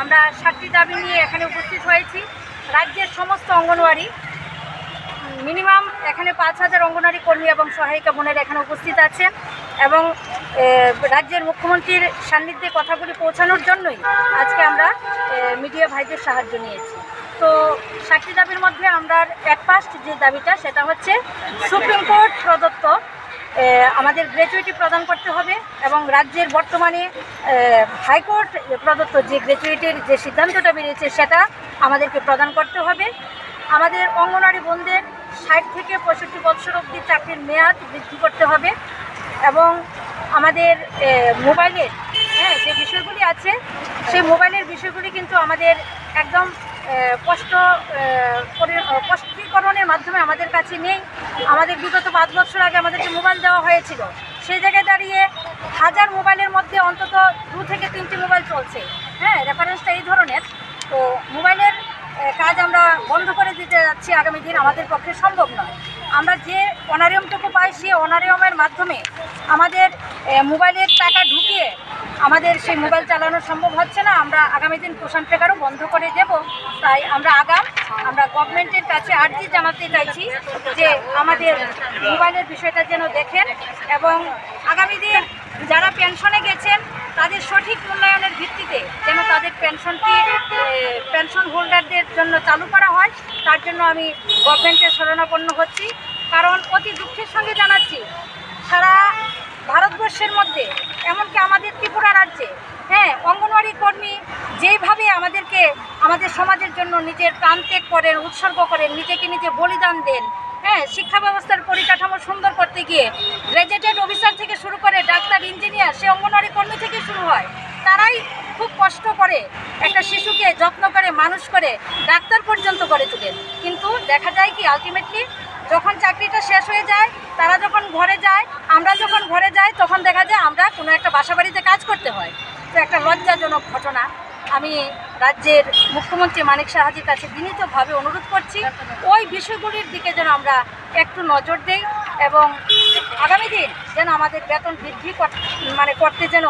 আমরা সাতটি দাবি নিয়ে এখানে উপস্থিত হয়েছি। রাজ্যের সমস্ত অঙ্গনওয়াড়ি, মিনিমাম এখানে পাঁচ হাজার অঙ্গনওয়াড়ি কর্মী এবং সহায়িকা বোনেরা এখানে উপস্থিত আছেন এবং রাজ্যের মুখ্যমন্ত্রীর সান্নিধ্যে কথাগুলি পৌঁছানোর জন্যই আজকে আমরা মিডিয়া ভাইদের সাহায্য নিয়েছি। তো সাতটি দাবির মধ্যে আমরা অ্যাট ফার্স্ট যে দাবিটা সেটা হচ্ছে সুপ্রিম কোর্ট প্রদত্ত আমাদের গ্র্যাচুইটি প্রদান করতে হবে এবং রাজ্যের বর্তমানে হাইকোর্ট প্রদত্ত যে গ্র্যাচুইটির যে সিদ্ধান্তটা বেরিয়েছে সেটা আমাদেরকে প্রদান করতে হবে। আমাদের অঙ্গনওয়াড়ি বোনদের ষাট থেকে পঁয়ষট্টি বছর অবধি চাকরির মেয়াদ বৃদ্ধি করতে হবে এবং আমাদের মোবাইলের হ্যাঁ যে বিষয়গুলি আছে, সেই মোবাইলের বিষয়গুলি কিন্তু আমাদের একদম করে- স্পষ্টীকরণের মাধ্যমে আমাদের কাছে নেই। আমাদের বিগত পাঁচ বছর আগে আমাদেরকে মোবাইল দেওয়া হয়েছিল। সেই জায়গায় দাঁড়িয়ে হাজার মোবাইলের মধ্যে অন্তত দু থেকে তিনটি মোবাইল চলছে। হ্যাঁ রেফারেন্সটা এই ধরনের। তো মোবাইলের কাজ আমরা বন্ধ করে দিতে যাচ্ছি আগামী দিন। আমাদের পক্ষে সম্ভব নয়। আমরা যে অনারিয়ামটুকু পাই, সেই অনারিয়ামের মাধ্যমে আমাদের মোবাইলের টাকা ঢুকিয়ে আমাদের সেই মোবাইল চালানো সম্ভব হচ্ছে না। আমরা আগামী দিন পোষণ ট্রেকারও বন্ধ করে দেব। তাই আমরা আগাম, আমরা গভর্নমেন্টের কাছে আর্জি জানাতে চাইছি যে আমাদের মোবাইলের বিষয়টা যেন দেখেন এবং আগামী দিন যারা পেনশনে গেছেন, তাদের সঠিক মূল্যায়নের ভিত্তিতে যেন তাদের পেনশনটি পেনশন হোল্ডারদের জন্য চালু করা হয়, তার জন্য আমি গভর্নমেন্টের শরণাপন্ন হচ্ছি। কারণ অতি দুঃখের সঙ্গে জানাচ্ছি, সারা ভারতবর্ষের মধ্যে, এমনকি আমাদের ত্রিপুরা রাজ্যে হ্যাঁ অঙ্গনওয়াড়ি কর্মী যেইভাবে আমাদেরকে, আমাদের সমাজের জন্য নিজের প্রাণ ত্যাগ করেন, উৎসর্গ করেন, নিজেকে নিজে বলিদান দেন হ্যাঁ শিক্ষা ব্যবস্থার পরিকাঠামো সুন্দর করতে গিয়ে গ্র্যাজুয়েটেড অফিসার থেকে শুরু করে ডাক্তার ইঞ্জিনিয়ার সে অঙ্গনওয়াড়ি কর্মী থেকে শুরু হয়, তারাই খুব কষ্ট করে একটা শিশুকে যত্ন করে, মানুষ করে, ডাক্তার পর্যন্ত করে তোলেন কিন্তু দেখা যায় কি আলটিমেটলি যখন চাকরিটা শেষ হয়ে যায়, তারা যখন ঘরে যায়, আমরা যখন ঘরে যাই, তখন দেখা যায় আমরা কোনো একটা বাসা বাড়িতে কাজ করতে হয়। তো একটা লজ্জাজনক ঘটনা। আমি রাজ্যের মুখ্যমন্ত্রী মানিক সাহাজির কাছে বিনীতভাবে অনুরোধ করছি, ওই বিষয়গুলির দিকে যেন আমরা একটু নজর দেই এবং আগামী দিন যেন আমাদের বেতন বৃদ্ধি মানে করতে যেন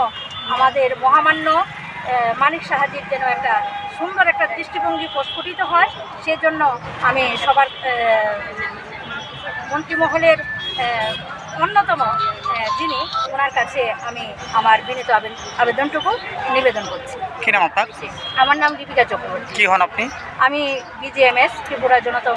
আমাদের মহামান্য মানিক সাহাজির যেন একটা সুন্দর একটা দৃষ্টিভঙ্গি প্রস্ফুটিত হয় সেজন্য আমি সবার মন্ত্রীমহলের অন্যতম যিনি ওনার কাছে আমি আমার বিনীত আবেদ- আবেদনটুকু নিবেদন করছি। কি নাম আপনার? আমার নাম দীপিকা চক্রবর্তী। কি হন আপনি? আমি বিজিএমএস ত্রিপুরা জনতা